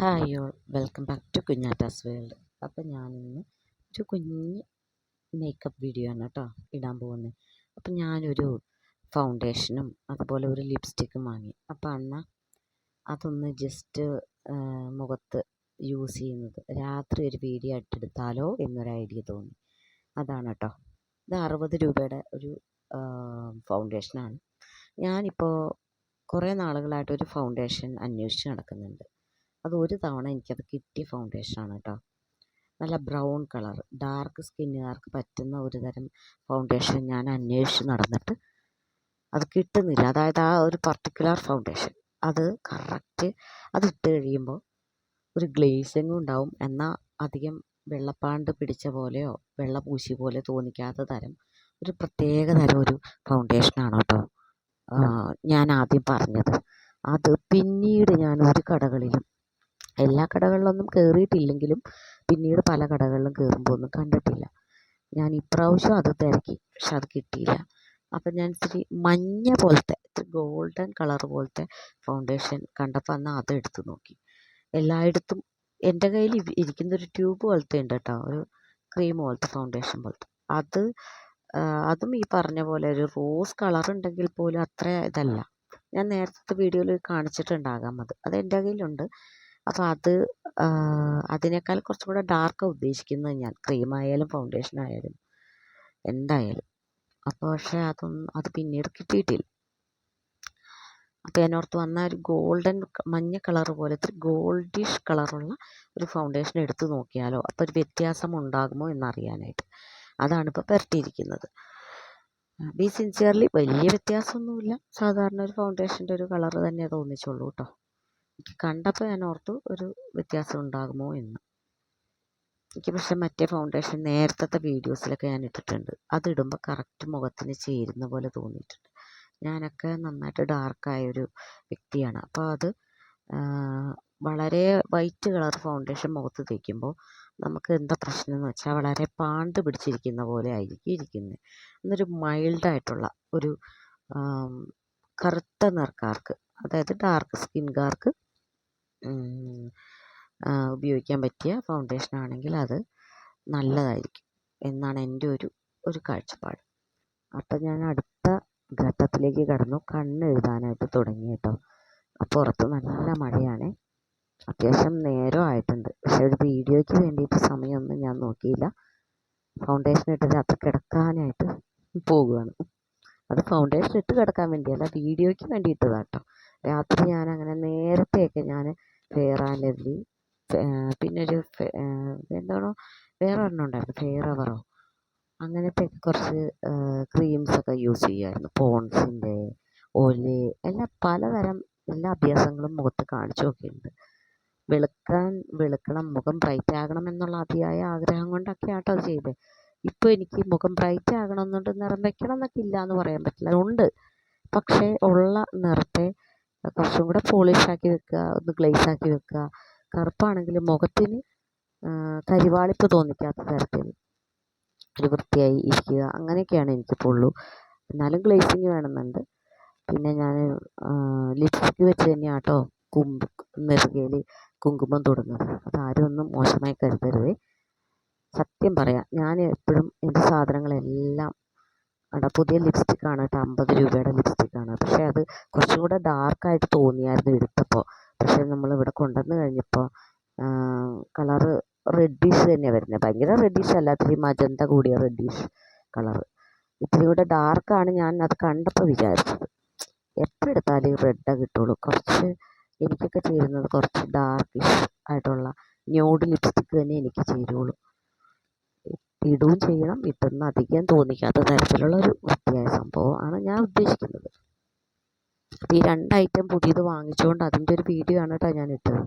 Hi all welcome back to കുഞ്ഞാറ്റാസ് world അപ്പോൾ ഞാനിന്ന് ഒരു കുഞ്ഞ് മേക്കപ്പ് വീഡിയോ ആണ് കേട്ടോ ഇടാൻ പോകുന്നത് അപ്പം ഞാനൊരു ഫൗണ്ടേഷനും അതുപോലെ ഒരു ലിപ്സ്റ്റിക്കും വാങ്ങി. അപ്പോൾ അന്ന് അതൊന്ന് ജസ്റ്റ് മുഖത്ത് യൂസ് ചെയ്യുന്നത്. രാത്രി ഒരു വീഡിയോ ഇട്ടെടുത്താലോ എന്നൊരു ഐഡിയ തോന്നി. അതാണ് കേട്ടോ ഇത് അറുപത് രൂപയുടെ ഒരു ഫൗണ്ടേഷനാണ് ഞാനിപ്പോൾ കുറേ നാളുകളായിട്ട് ഒരു ഫൗണ്ടേഷൻ അന്വേഷിച്ച് നടക്കുന്നുണ്ട്. അത് ഒരു തവണ എനിക്കത് കിട്ടിയ ഫൗണ്ടേഷനാണ് കേട്ടോ നല്ല ബ്രൗൺ കളർ ഡാർക്ക് സ്കിന്നുകാർക്ക് പറ്റുന്ന ഒരു തരം ഫൗണ്ടേഷൻ ഞാൻ അന്വേഷിച്ച് നടന്നിട്ട് അത് കിട്ടുന്നില്ല. അതായത് ആ ഒരു പർട്ടിക്കുലർ ഫൗണ്ടേഷൻ അത് കറക്റ്റ് അത് ഇട്ട് കഴിയുമ്പോൾ ഒരു ഗ്ലേസിങ്ങും ഉണ്ടാവും. എന്നാൽ അധികം വെള്ളപ്പാണ്ട് പിടിച്ച പോലെയോ വെള്ള പൂശി പോലെ തോന്നിക്കാത്ത തരം ഒരു പ്രത്യേക തരം ഒരു ഫൗണ്ടേഷനാണ് കേട്ടോ ഞാൻ ആദ്യം പറഞ്ഞത്. അത് പിന്നീട് ഞാൻ ഒരു കടകളിലും എല്ലാ കടകളിലൊന്നും കയറിയിട്ടില്ലെങ്കിലും പിന്നീട് പല കടകളിലും കയറുമ്പോൾ ഒന്നും കണ്ടിട്ടില്ല. ഞാൻ ഇപ്രാവശ്യം അത് തിരക്കി പക്ഷെ അത് കിട്ടിയില്ല. അപ്പം ഞാൻ ഇത്തിരി മഞ്ഞ പോലത്തെ ഇത്തിരി ഗോൾഡൻ കളർ പോലത്തെ ഫൗണ്ടേഷൻ കണ്ടപ്പോൾ അന്ന് അത് എടുത്ത് നോക്കി. എല്ലായിടത്തും എന്റെ കയ്യിൽ ഇരിക്കുന്ന ഒരു ട്യൂബ് പോലത്തെ ഉണ്ട് കേട്ടോ ഒരു ക്രീം പോലത്തെ ഫൗണ്ടേഷൻ പോലത്തെ. അത് അതും ഈ പറഞ്ഞ പോലെ ഒരു റോസ് കളർ ഉണ്ടെങ്കിൽ പോലും അത്ര ഇതല്ല. ഞാൻ നേരത്തെ വീഡിയോയിൽ കാണിച്ചിട്ടുണ്ടാകാം അത്. അത് എന്റെ കയ്യിലുണ്ട്. അപ്പോൾ അത് അതിനേക്കാൾ കുറച്ചും കൂടെ ഡാർക്കാണ് ഉദ്ദേശിക്കുന്നത് ഞാൻ. ക്രീം ആയാലും ഫൗണ്ടേഷൻ ആയാലും എന്തായാലും. അപ്പോൾ പക്ഷേ അതൊന്നും അത് പിന്നീട് കിട്ടിയിട്ടില്ല. അപ്പോൾ ഞാൻ ഓർത്ത് വന്ന ഒരു ഗോൾഡൻ മഞ്ഞ കളർ പോലത്തെ ഗോൾഡിഷ് കളറുള്ള ഒരു ഫൗണ്ടേഷൻ എടുത്ത് നോക്കിയാലോ? അപ്പോൾ ഒരു വ്യത്യാസം ഉണ്ടാകുമോ എന്നറിയാനായിട്ട്. അതാണ് ഇപ്പോൾ പുരട്ടിയിരിക്കുന്നത് ബി സിൻസിയർലി വലിയ വ്യത്യാസമൊന്നുമില്ല. സാധാരണ ഒരു ഫൗണ്ടേഷന്റെ ഒരു കളർ തന്നെ തോന്നിച്ചുള്ളൂ കേട്ടോ. കണ്ടപ്പോൾ ഞാൻ ഓർത്തു ഒരു വ്യത്യാസം ഉണ്ടാകുമോ എന്ന്. എനിക്ക് പക്ഷെ മറ്റേ ഫൗണ്ടേഷൻ നേരത്തെ വീഡിയോസിലൊക്കെ ഞാൻ ഇട്ടിട്ടുണ്ട്. അതിടുമ്പോൾ കറക്റ്റ് മുഖത്തിന് ചേരുന്ന പോലെ തോന്നിയിട്ടുണ്ട്. ഞാനൊക്കെ നന്നായിട്ട് ഡാർക്കായൊരു വ്യക്തിയാണ്. അപ്പോൾ അത് വളരെ വൈറ്റ് കളർ ഫൗണ്ടേഷൻ മുഖത്ത് തേക്കുമ്പോൾ നമുക്ക് എന്താ പ്രശ്നം എന്ന് വെച്ചാൽ വളരെ പാണ്ട് പിടിച്ചിരിക്കുന്ന പോലെ ആയിരിക്കും ഇരിക്കുന്നത് എന്നൊരു മൈൽഡായിട്ടുള്ള ഒരു കറുത്ത നിറക്കാർക്ക് അതായത് ഡാർക്ക് സ്കിൻകാർക്ക് ഉപയോഗിക്കാൻ പറ്റിയ ഫൗണ്ടേഷൻ ആണെങ്കിൽ അത് നല്ലതായിരിക്കും എന്നാണ് എന്റെ ഒരു ഒരു കാഴ്ചപ്പാട്. അപ്പം ഞാൻ അടുത്ത ഘട്ടത്തിലേക്ക് കടന്നു. കണ്ണ് എഴുതാനായിട്ട് തുടങ്ങി കേട്ടോ. പുറത്ത് നല്ല മഴയാണ്. അത്യാവശ്യം നേരം ആയിട്ടുണ്ട്. പക്ഷെ ഒരു വീഡിയോയ്ക്ക് വേണ്ടിയിട്ട് സമയമൊന്നും ഞാൻ നോക്കിയില്ല. ഫൗണ്ടേഷൻ ഇട്ട് രാത്രി കിടക്കാനായിട്ട് പോകുകയാണ് അത് ഫൗണ്ടേഷൻ ഇട്ട് കിടക്കാൻ വേണ്ടിയല്ല വീഡിയോയ്ക്ക് വേണ്ടി ഇട്ടതാട്ടോ രാത്രി ഞാൻ അങ്ങനെ നേരത്തെയൊക്കെ ഞാൻ ഫെയർ ആൻഡ് ലവ്ലി പിന്നെ ഒരു എന്താണോ വേറെ ഒരെണ്ണം ഉണ്ടായിരുന്നു ഫെയർ അവറോ അങ്ങനത്തെ കുറച്ച് ക്രീംസൊക്കെ യൂസ് ചെയ്യുമായിരുന്നു പോൺസിന്റെ ഒലേ എല്ലാം പലതരം എല്ലാ അഭ്യാസങ്ങളും മുഖത്ത് കാണിച്ചു നോക്കിയിട്ടുണ്ട്. വെളുക്കാൻ വെളുക്കണം മുഖം ബ്രൈറ്റ് ആകണം എന്നുള്ള അതിയായ ആഗ്രഹം കൊണ്ടൊക്കെ ആട്ടോ അത് ചെയ്തത് ഇപ്പോൾ എനിക്ക് മുഖം ബ്രൈറ്റ് ആകണം എന്നുണ്ട് നിറം വയ്ക്കണം എന്നൊക്കെ ഇല്ല എന്ന് പറയാൻ പറ്റില്ല. ഉണ്ട് പക്ഷേ ഉള്ള നിറത്തെ കുറച്ചും കൂടെ പോളിഷാക്കി വെക്കുക ഒന്ന് ഗ്ലേസ് ആക്കി വെക്കുക കറുപ്പാണെങ്കിൽ മുഖത്തിന് കരിവാളിപ്പ് തോന്നിക്കാത്ത തരത്തിൽ ഒരു വൃത്തിയായി ഇരിക്കുക. അങ്ങനെയൊക്കെയാണ് എനിക്കിപ്പോൾ ഉള്ളൂ. എന്നാലും ഗ്ലേസിങ് വേണമെന്നുണ്ട്. പിന്നെ ഞാൻ ലിപ്സ്റ്റിക്ക് വെച്ച് തന്നെയാണ് കേട്ടോ കുമ്പ് നെറുകയിൽ കുങ്കുമം തൊടുന്നത്. അതാരും ഒന്നും മോശമായി കരുതരുതേ. സത്യം പറയാം. ഞാൻ എപ്പോഴും എന്റെ സാധനങ്ങളെല്ലാം അവിടെ പുതിയ ലിപ്സ്റ്റിക്കാണ് കേട്ടോ അമ്പത് രൂപയുടെ ലിപ്സ്റ്റിക്കാണ്. പക്ഷേ അത് കുറച്ചും കൂടെ ഡാർക്കായിട്ട് തോന്നിയായിരുന്നു എടുത്തപ്പോൾ പക്ഷേ നമ്മൾ ഇവിടെ കൊണ്ടുവന്ന് കഴിഞ്ഞപ്പോൾ കളറ് റെഡിഷ് തന്നെയാണ് വരുന്നത് ഭയങ്കര റെഡിഷ് അല്ല ഇത്തിരി മജന്ത കൂടിയ റെഡിഷ് കളറ് ഇത്തിരി കൂടെ ഡാർക്കാണ് ഞാൻ അത് കണ്ടപ്പോൾ വിചാരിച്ചത്. എപ്പോൾ എടുത്താലും റെഡേ കിട്ടുള്ളൂ. കുറച്ച് എനിക്കൊക്കെ ചേരുന്നത് കുറച്ച് ഡാർക്കിഷ് ആയിട്ടുള്ള ന്യൂഡ് ലിപ്സ്റ്റിക്ക് തന്നെ എനിക്ക് ചേരുള്ളൂ. ഇടുകയും ചെയ്യണം. ഇട്ടെന്ന് അധികം തോന്നിക്കാത്ത തരത്തിലുള്ള ഒരു വൃത്തിയായ സംഭവമാണ് ഞാൻ ഉദ്ദേശിക്കുന്നത്. അപ്പോൾ ഈ രണ്ട് ഐറ്റം പുതിയത് വാങ്ങിച്ചുകൊണ്ട് അതിന്റെ ഒരു വീഡിയോ ആണ് കേട്ടോ ഞാൻ ഇട്ടത്.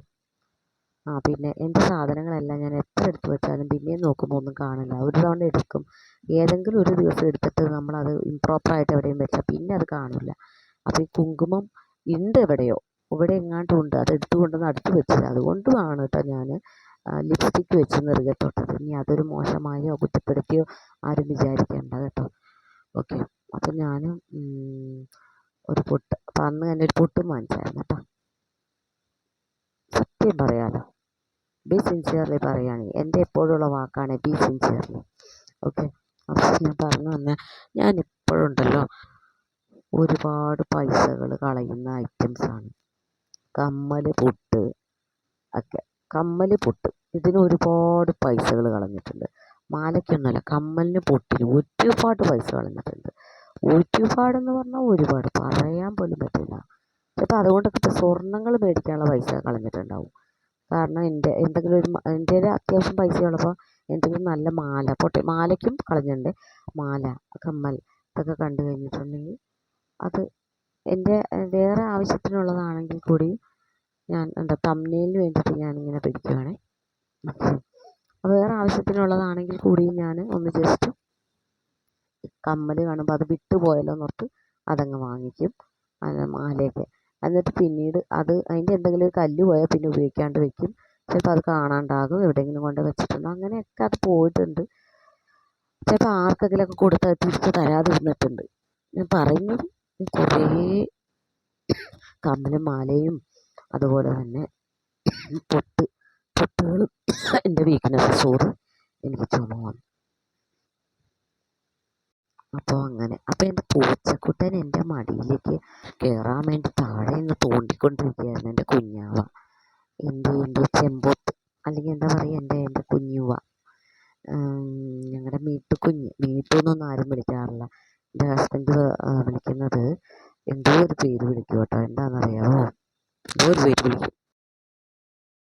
ആ പിന്നെ എന്റെ സാധനങ്ങളെല്ലാം ഞാൻ എത്ര എടുത്ത് വെച്ചാലും പിന്നെയും നോക്കുമ്പോൾ ഒന്നും കാണില്ല. ഒരു തവണ എടുക്കും. ഏതെങ്കിലും ഒരു ദിവസം എടുത്തിട്ട് നമ്മളത് ഇംപ്രോപ്പറായിട്ട് എവിടെയും വെച്ചാൽ പിന്നെ അത് കാണില്ല. അപ്പോൾ ഈ കുങ്കുമം ഉണ്ട് എവിടെയോ. ഇവിടെ എങ്ങാണ്ടും ഉണ്ട്. അത് എടുത്തു കൊണ്ടുവന്ന് അടുത്ത് വെച്ചത്. അതുകൊണ്ടുമാണ് കേട്ടോ ഞാൻ ലിപ്സ്റ്റിക്ക് വെച്ച് നെറുകെ തൊട്ടത് ഇനി അതൊരു മോശമായോ കുറ്റപ്പെടുത്തിയോ ആരും വിചാരിക്കേണ്ട കേട്ടോ. ഓക്കെ. അപ്പം ഞാൻ ഒരു പൊട്ട് അപ്പം അന്ന് തന്നെ ഒരു പൊട്ടും വാങ്ങിച്ചായിരുന്നു കേട്ടോ. സത്യം പറയാലോ. ബി സിൻസിയർലി പറയുകയാണ് എന്റെ എപ്പോഴുള്ള വാക്കാണ് ബി സിൻസിയർലി. ഓക്കെ. അപ്പോൾ ഞാൻ പറഞ്ഞു വന്ന ഞാൻ ഇപ്പോഴുണ്ടല്ലോ ഒരുപാട് പൈസകൾ കളയുന്ന ഐറ്റംസാണ് കമ്മൽ പൊട്ട് ഒക്കെ. കമ്മൽ പൊട്ട്. ഇതിന് ഒരുപാട് പൈസകൾ കളഞ്ഞിട്ടുണ്ട്. മാലയ്ക്കൊന്നുമല്ല കമ്മലിന് പൊട്ടിന് ഒരുപാട് പൈസ കളഞ്ഞിട്ടുണ്ട്. ഒരുപാടെന്ന് പറഞ്ഞാൽ ഒരുപാട്. പറയാൻ പോലും പറ്റില്ല. ചിലപ്പോൾ അതുകൊണ്ടൊക്കെ ഇപ്പോൾ സ്വർണങ്ങൾ മേടിക്കാനുള്ള പൈസ കളഞ്ഞിട്ടുണ്ടാവും. കാരണം എന്റെ എന്തെങ്കിലും ഒരു എന്റെ ഒരു അത്യാവശ്യം പൈസ ഉള്ളപ്പോൾ എന്തെങ്കിലും നല്ല മാല പൊട്ടി മാലയ്ക്കും കളഞ്ഞിട്ടുണ്ട്. മാല കമ്മൽ ഇതൊക്കെ കണ്ടു കഴിഞ്ഞിട്ടുണ്ടെങ്കിൽ അത് എന്റെ വേറെ ആവശ്യത്തിനുള്ളതാണെങ്കിൽ കൂടി ഞാൻ എന്താ തമ്മിലിന് വേണ്ടിയിട്ട് ഞാനിങ്ങനെ പിടിക്കുവാണേ. വേറെ ആവശ്യത്തിനുള്ളതാണെങ്കിൽ കൂടി ഞാൻ ഒന്ന് ജസ്റ്റ് കമ്മൽ കാണുമ്പോൾ അത് വിട്ടു പോയല്ലോ എന്നോർത്ത് അതങ്ങ് വാങ്ങിക്കും. അത് മാലയൊക്കെ. എന്നിട്ട് പിന്നീട് അത് അതിന്റെ എന്തെങ്കിലും ഒരു കല്ല് പോയാൽ പിന്നെ ഉപയോഗിക്കാണ്ട് വെക്കും. ചിലപ്പോൾ അത് കാണാണ്ടാകും എവിടെയെങ്കിലും കൊണ്ട് വെച്ചിട്ടുണ്ടോ. അങ്ങനെയൊക്കെ അത് പോയിട്ടുണ്ട്. ചിലപ്പോൾ ആർക്കെങ്കിലുമൊക്കെ കൊടുത്ത് തിരിച്ച് തരാതിരുന്നിട്ടുണ്ട്. ഞാൻ പറയുന്നത് കുറേ കമ്മലും മാലയും അതുപോലെ തന്നെ പൊട്ട് പൊട്ടുകളും എന്റെ വീക്ക്നെസ് സോറി എനിക്ക് ചുമ വന്നു അപ്പോൾ അങ്ങനെ അപ്പോൾ എന്റെ പൂച്ചക്കുട്ടൻ എന്റെ മടിയിലേക്ക് കയറാൻ വേണ്ടി താഴെ നിന്ന് തോണ്ടിക്കൊണ്ടിരിക്കുകയായിരുന്നു എന്റെ കുഞ്ഞാവ. എന്റെ എന്റെ ചെമ്പൊത്ത് അല്ലെങ്കിൽ എന്താ പറയുക എന്റെ എന്റെ കുഞ്ഞുവ. ഞങ്ങളുടെ മീട്ടു കുഞ്ഞ് മീട്ടു എന്നൊന്നും ആരും വിളിക്കാറില്ല. എന്റെ ഹസ്ബൻഡ് വിളിക്കുന്നത് എന്തോ ഒരു പേര് വിളിക്കും കേട്ടോ എന്താണെന്നറിയാമോ എന്തോ ഒരു പേര് വിളിക്കും